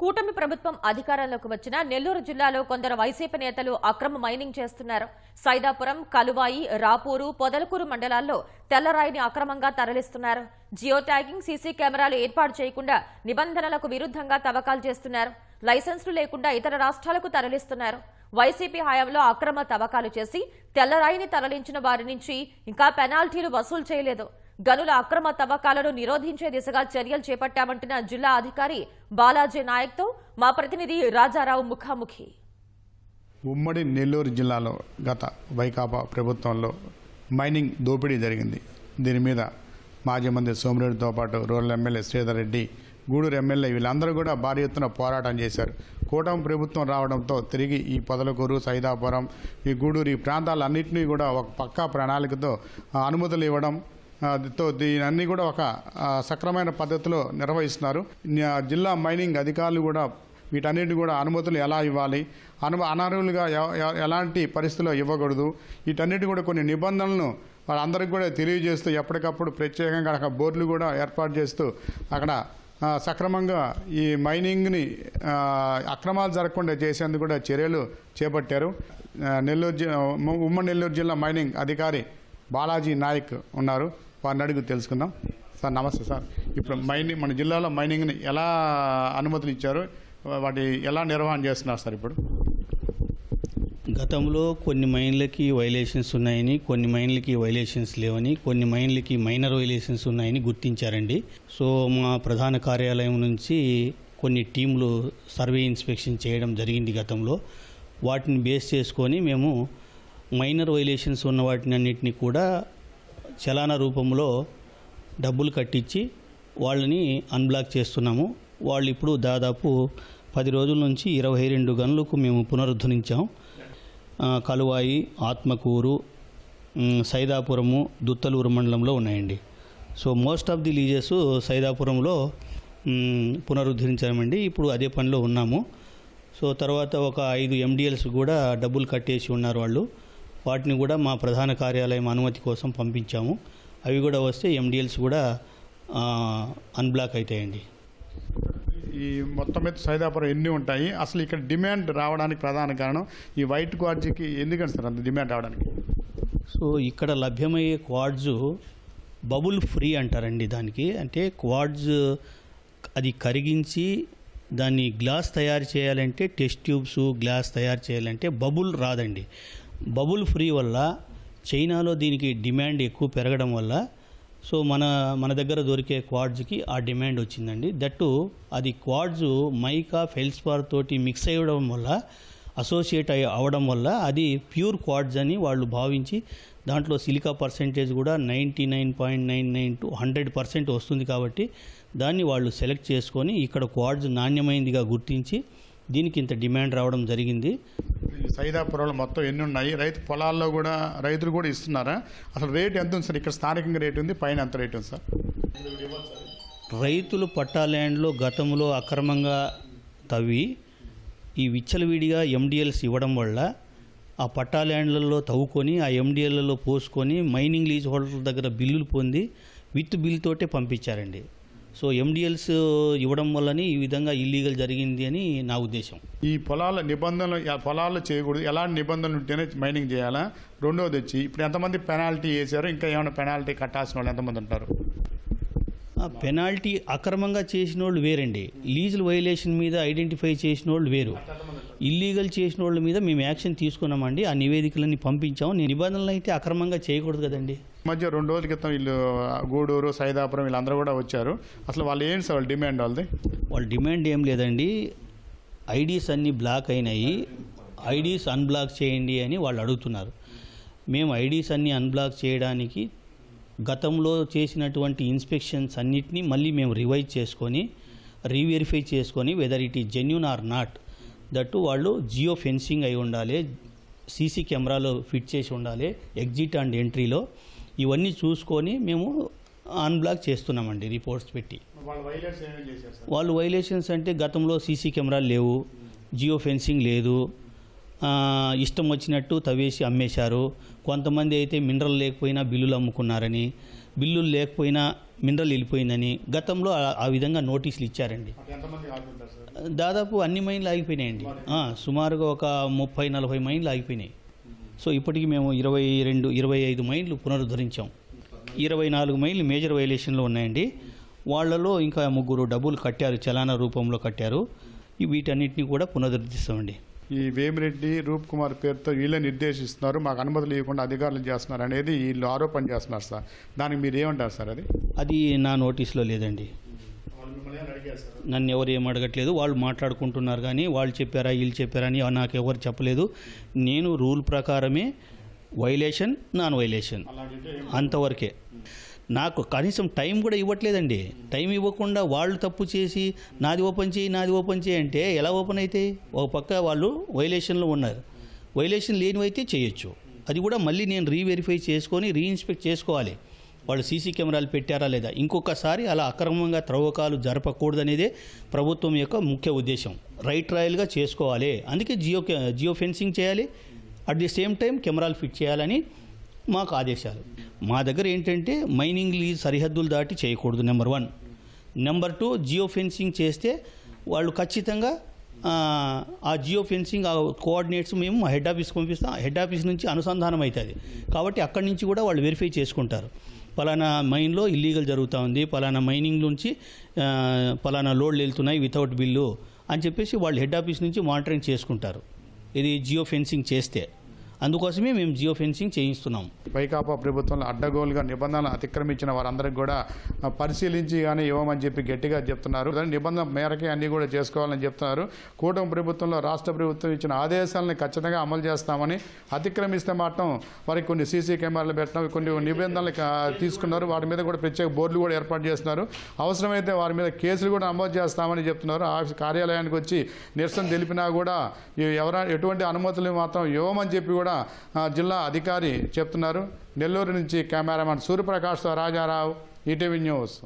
కూటమి ప్రభుత్వం అధికారంలోకి వచ్చిన నెల్లూరు జిల్లాలో కొందరు వైసీపీ నేతలు అక్రమ మైనింగ్ చేస్తున్నారు. సైదాపురం కలువాయి రాపూరు పొదలకూరు మండలాల్లో తెల్లరాయిని అక్రమంగా తరలిస్తున్నారు. జియో ట్యాగింగ్ సీసీ కెమెరాలు ఏర్పాటు చేయకుండా నిబంధనలకు విరుద్ధంగా తవ్వకాలు చేస్తున్నారు. లైసెన్సులు లేకుండా ఇతర రాష్ట్రాలకు తరలిస్తున్నారు. వైసీపీ హయాంలో అక్రమ తవ్వకాలు చేసి తెల్లరాయిని తరలించిన వారి నుంచి ఇంకా పెనాల్టీలు వసూలు చేయలేదు. గనుల అక్రమ తవ్వకాలను నిరోధించే దిశగా చర్యలు చేపట్టామంటున్న జిల్లా అధికారి బాలాజీ నాయక్తో మా ప్రతినిధి రాజారావు ముఖాముఖి. ఉమ్మడి నెల్లూరు జిల్లాలో గత వైకాపా ప్రభుత్వంలో మైనింగ్ దోపిడీ జరిగింది. దీని మీద మాజీ మంత్రి సోమిరెడ్డితో పాటు rural MLA Sridhar Reddy Gudur MLA వీళ్ళందరూ కూడా భారీ ఎత్తున పోరాటం చేశారు. కూటమి ప్రభుత్వం రావడంతో తిరిగి ఈ పొదలకూరు సైదాపురం ఈ గూడూరు ఈ ప్రాంతాలన్నింటినీ కూడా ఒక పక్కా ప్రణాళికతో అనుమతులు ఇవ్వడం తో దీనన్నీ కూడా ఒక సక్రమైన పద్ధతిలో నిర్వహిస్తున్నారు. జిల్లా మైనింగ్ అధికారులు కూడా వీటన్నిటిని కూడా అనుమతులు ఎలా ఇవ్వాలి? అను అనర్హులుగా ఎలాంటి పరిస్థితుల్లో ఇవ్వకూడదు? వీటన్నిటి కూడా కొన్ని నిబంధనలను వాళ్ళందరికీ కూడా తెలియజేస్తూ ఎప్పటికప్పుడు ప్రత్యేకంగా అక్కడ బోర్డులు కూడా ఏర్పాటు చేస్తూ అక్కడ సక్రమంగా ఈ మైనింగ్ని అక్రమాలు జరగకుండా చేసేందుకు కూడా చర్యలు చేపట్టారు. నెల్లూరు ఉమ్మడి నెల్లూరు జిల్లా మైనింగ్ అధికారి బాలాజీ నాయక్ ఉన్నారు. వారిని అడిగి తెలుసుకుందాం. సార్ నమస్తే సార్. ఇప్పుడు మైనింగ్ మన జిల్లాలో మైనింగ్ని ఎలా అనుమతులు ఇచ్చారు వాటి ఎలా నిర్వహణ చేస్తున్నారు సార్ ఇప్పుడు? గతంలో కొన్ని మైన్లకి వైలేషన్స్ ఉన్నాయని కొన్ని మైన్లకి వైలేషన్స్ లేవని కొన్ని మైన్లకి మైనర్ వైలేషన్స్ ఉన్నాయని గుర్తించారండి. సో మా ప్రధాన కార్యాలయం నుంచి కొన్ని టీంలు సర్వే ఇన్స్పెక్షన్ చేయడం జరిగింది గతంలో. వాటిని బేస్ చేసుకొని మేము మైనర్ వైలేషన్స్ ఉన్న వాటిని అన్నింటినీ కూడా చలానా రూపంలో డబ్బులు కట్టించి వాళ్ళని అన్బ్లాక్ చేస్తున్నాము. వాళ్ళు ఇప్పుడు దాదాపు పది రోజుల నుంచి ఇరవై రెండు గనులకు మేము పునరుద్ధరించాం. కలువాయి ఆత్మకూరు సైదాపురము దుత్తలూరు మండలంలో ఉన్నాయండి. So most of the leases సైదాపురంలో పునరుద్ధరించామండి. ఇప్పుడు అదే పనిలో ఉన్నాము. సో తర్వాత ఒక ఐదు ఎండిఎల్స్ కూడా డబ్బులు కట్టేసి ఉన్నారు వాళ్ళు. వాటిని కూడా మా ప్రధాన కార్యాలయం అనుమతి కోసం పంపించాము. అవి కూడా వస్తే ఎండిఎల్స్ కూడా అన్బ్లాక్ అవుతాయండి ఈ మొత్తం మీద సైదాపురం ఎన్ని ఉంటాయి? అసలు ఇక్కడ డిమాండ్ రావడానికి ప్రధాన కారణం ఈ వైట్ క్వార్జీకి ఎందుకంటే సార్ అంత డిమాండ్ రావడానికి? సో ఇక్కడ లభ్యమయ్యే క్వాడ్స్ బబుల్ ఫ్రీ అంటారండి దానికి. అంటే క్వాడ్స్ అది కరిగించి దాన్ని గ్లాస్ తయారు చేయాలంటే టెస్ట్ ట్యూబ్స్ గ్లాస్ తయారు చేయాలంటే బబుల్ రాదండి. బబుల్ ఫ్రీ వల్ల చైనాలో దీనికి డిమాండ్ ఎక్కువ పెరగడం వల్ల సో మన మన దగ్గర దొరికే క్వాడ్జ్కి ఆ డిమాండ్ వచ్చిందండి. దట్టు అది క్వాడ్జ్ మైకా ఫెల్స్పార్ తోటి మిక్స్ అయ్యడం వల్ల అసోసియేట్ అయ్యి అవడం వల్ల అది ప్యూర్ క్వాడ్జ్ అని వాళ్ళు భావించి దాంట్లో సిలికా పర్సెంటేజ్ కూడా ninety nine point nine nine to hundred percent వస్తుంది కాబట్టి దాన్ని వాళ్ళు సెలెక్ట్ చేసుకొని ఇక్కడ క్వాడ్జ్ నాణ్యమైనదిగా గుర్తించి దీనికి ఇంత డిమాండ్ రావడం జరిగింది. సైదాపురంలో మొత్తం ఎన్ని ఉన్నాయి? రైతు పొలాల్లో కూడా రైతులు కూడా ఇస్తున్నారా? అసలు రేట్ ఎంత ఉంది సార్? ఇక్కడ స్థానికంగా రేట్ ఉంది పైన ఎంత రేట్ ఉంది సార్? రైతులు పట్టా ల్యాండ్లో గతంలో అక్రమంగా తవ్వి ఈ విచ్చలవిడిగా ఎండిఎల్స్ ఇవ్వడం వల్ల ఆ పట్టా ల్యాండ్లలో తవ్వుకొని ఆ ఎండిఎల్లలో పోసుకొని మైనింగ్ లీజ్ హోల్డర్ దగ్గర బిల్లులు పొంది విత్ బిల్ తోటే పంపించారండి. సో ఎండిఎల్స్ ఇవ్వడం వల్లనే ఈ విధంగా ఇల్లీగల్ జరిగింది అని నా ఉద్దేశం. ఈ పొలాల నిబంధనలు పొలాల్లో చేయకూడదు. ఎలాంటి నిబంధనలు ఉంటేనే మైనింగ్ చేయాలా? రెండోది వచ్చి ఇప్పుడు ఎంతమంది పెనాల్టీ వేశారు ఇంకా ఏమైనా పెనాల్టీ కట్టాల్సిన వాళ్ళు ఎంతమంది ఉంటారు? ఆ పెనాల్టీ అక్రమంగా చేసిన వాళ్ళు వేరండి. లీజల్ వైలేషన్ మీద ఐడెంటిఫై చేసిన వాళ్ళు వేరు. ఇల్లీగల్ చేసిన వాళ్ళ మీద మేము యాక్షన్ తీసుకున్నామండి. ఆ నివేదికలన్నీ పంపించాము. నిబంధనలు అయితే అక్రమంగా చేయకూడదు కదండి. మధ్య రెండు రోజుల క్రితం వీళ్ళు గూడూరు సైదాపురం వీళ్ళందరూ కూడా వచ్చారు. అసలు వాళ్ళు ఏంటి సార్ వాళ్ళ డిమాండ్ వాళ్ళది? వాళ్ళ డిమాండ్ ఏం లేదండి. ఐడీస్ అన్నీ బ్లాక్ అయినాయి. ఐడీస్ అన్బ్లాక్ చేయండి అని వాళ్ళు అడుగుతున్నారు. మేము ఐడీస్ అన్నీ అన్బ్లాక్ చేయడానికి గతంలో చేసినటువంటి ఇన్స్పెక్షన్స్ అన్నిటినీ మళ్ళీ మేము రివైజ్ చేసుకొని రీవెరిఫై చేసుకొని whether it is genuine or not that వాళ్ళు జియో ఫెన్సింగ్ అయి ఉండాలి సీసీ కెమెరాలో ఫిట్ చేసి ఉండాలి ఎగ్జిట్ అండ్ ఎంట్రీలో ఇవన్నీ చూసుకొని మేము అన్బ్లాక్ చేస్తున్నామండి రిపోర్ట్స్ పెట్టి. వాళ్ళ వైలేషన్స్ అంటే గతంలో సీసీ కెమెరాలు లేవు జియో ఫెన్సింగ్ లేదు ఇష్టం వచ్చినట్టు తవ్వేసి అమ్మేశారు. కొంతమంది అయితే మినరల్ లేకపోయినా బిల్లులు అమ్ముకున్నారని బిల్లులు లేకపోయినా మినరల్ వెళ్ళిపోయిందని గతంలో ఆ- విధంగా నోటీసులు ఇచ్చారండి. దాదాపు అన్ని మైన్లు ఆగిపోయినాయండి. సుమారుగా ఒక ముప్పై నలభై మైన్లు ఆగిపోయినాయి. సో ఇప్పటికి మేము ఇరవై రెండు ఇరవై ఐదు మైన్లు పునరుద్ధరించాం. ఇరవై నాలుగు మైళ్ళు మేజర్ వైలేషన్లో ఉన్నాయండి. వాళ్ళలో ఇంకా ముగ్గురు డబ్బులు కట్టారు చలానా రూపంలో కట్టారు. వీటన్నిటిని కూడా పునరుద్ధరిస్తామండి. ఈ వేమిరెడ్డి రూప్ కుమార్ పేరుతో వీళ్ళే నిర్దేశిస్తున్నారు. మాకు అనుమతులు ఇవ్వకుండా అధికారులు చేస్తున్నారు అనేది వీళ్ళు ఆరోపణ చేస్తున్నారు సార్. దానికి మీరు ఏమంటారు సార్ అది? అది నా నోటీస్లో లేదండి. నన్ను ఎవరు ఏం అడగట్లేదు వాళ్ళు మాట్లాడుకుంటున్నారు కానీ వాళ్ళు చెప్పారా వీళ్ళు చెప్పారా అని నాకు ఎవరు చెప్పలేదు. నేను రూల్ ప్రకారమే వైలేషన్ నాన్ వైలేషన్. అంతవరకే. నాకు కనీసం టైం కూడా ఇవ్వట్లేదండి. టైం ఇవ్వకుండా వాళ్ళు తప్పు చేసి నాది ఓపెన్ చేయి నాది ఓపెన్ చేయి అంటే ఎలా ఓపెన్ అవుతాయి ఒక పక్క వాళ్ళు వైలేషన్లో ఉన్నారు. వైలేషన్ లేనివైతే చేయొచ్చు. అది కూడా మళ్ళీ నేను రీవెరిఫై చేసుకొని రీఇన్స్పెక్ట్ చేసుకోవాలి. వాళ్ళు సీసీ కెమెరాలు పెట్టారా లేదా? ఇంకొకసారి అలా అక్రమంగా త్రవ్వకాలు జరపకూడదనేదే ప్రభుత్వం యొక్క ముఖ్య ఉద్దేశం. రైట్ రాయల్గా చేసుకోవాలి. అందుకే జియో జియో ఫెన్సింగ్ చేయాలి. అట్ ది సేమ్ టైం కెమెరాలు ఫిట్ చేయాలని మాకు ఆదేశాలు. మా దగ్గర ఏంటంటే మైనింగ్ లీజ్ సరిహద్దులు దాటి చేయకూడదు number one. Number two geo fencing చేస్తే వాళ్ళు ఖచ్చితంగా ఆ, జియో ఫెన్సింగ్ ఆ కోఆర్డినేట్స్ మేము హెడ్ ఆఫీస్కి పంపిస్తాం. హెడ్ ఆఫీస్ నుంచి అనుసంధానం అవుతుంది కాబట్టి అక్కడి నుంచి కూడా వాళ్ళు వెరిఫై చేసుకుంటారు. పలానా మైన్లో ఇల్లీగల్ జరుగుతూ ఉంది. పలానా మైనింగ్ నుంచి ఫలానా పలానా లోడ్లు వెళ్తున్నాయి వితౌట్ బిల్లు అని చెప్పేసి వాళ్ళు హెడ్ ఆఫీస్ నుంచి మానిటరింగ్ చేసుకుంటారు. ఇది జియో ఫెన్సింగ్ చేస్తే. అందుకోసమే మేము జియో ఫెన్సింగ్ చేయిస్తున్నాం. వైకాపా ప్రభుత్వంలో అడ్డగోలుగా నిబంధనలు అతిక్రమించిన వారందరికీ కూడా పరిశీలించి కానీ ఇవ్వమని చెప్పి గట్టిగా చెప్తున్నారు. దాని నిబంధన మేరకే అన్ని కూడా చేసుకోవాలని చెప్తున్నారు. కూటమి ప్రభుత్వంలో రాష్ట్ర ప్రభుత్వం ఇచ్చిన ఆదేశాలను ఖచ్చితంగా అమలు చేస్తామని అతిక్రమిస్తే మాత్రం వారికి కొన్ని సీసీ కెమెరాలు పెట్టడం కొన్ని నిబంధనలు తీసుకున్నారు. వాటి మీద కూడా ప్రత్యేక బోర్డులు కూడా ఏర్పాటు చేస్తున్నారు. అవసరమైతే వారి మీద కేసులు కూడా నమోదు చేస్తామని చెప్తున్నారు. ఆఫీస్ కార్యాలయానికి వచ్చి నిరసన తెలిపినా కూడా ఎవరైనా ఎవర ఎటువంటి అనుమతులు మాత్రం ఇవ్వమని చెప్పి కూడా కూడా జిల్లా అధికారి చెప్తున్నారు. నెల్లూరు నుంచి cameraman Suryaprakash Rajarao ETV news.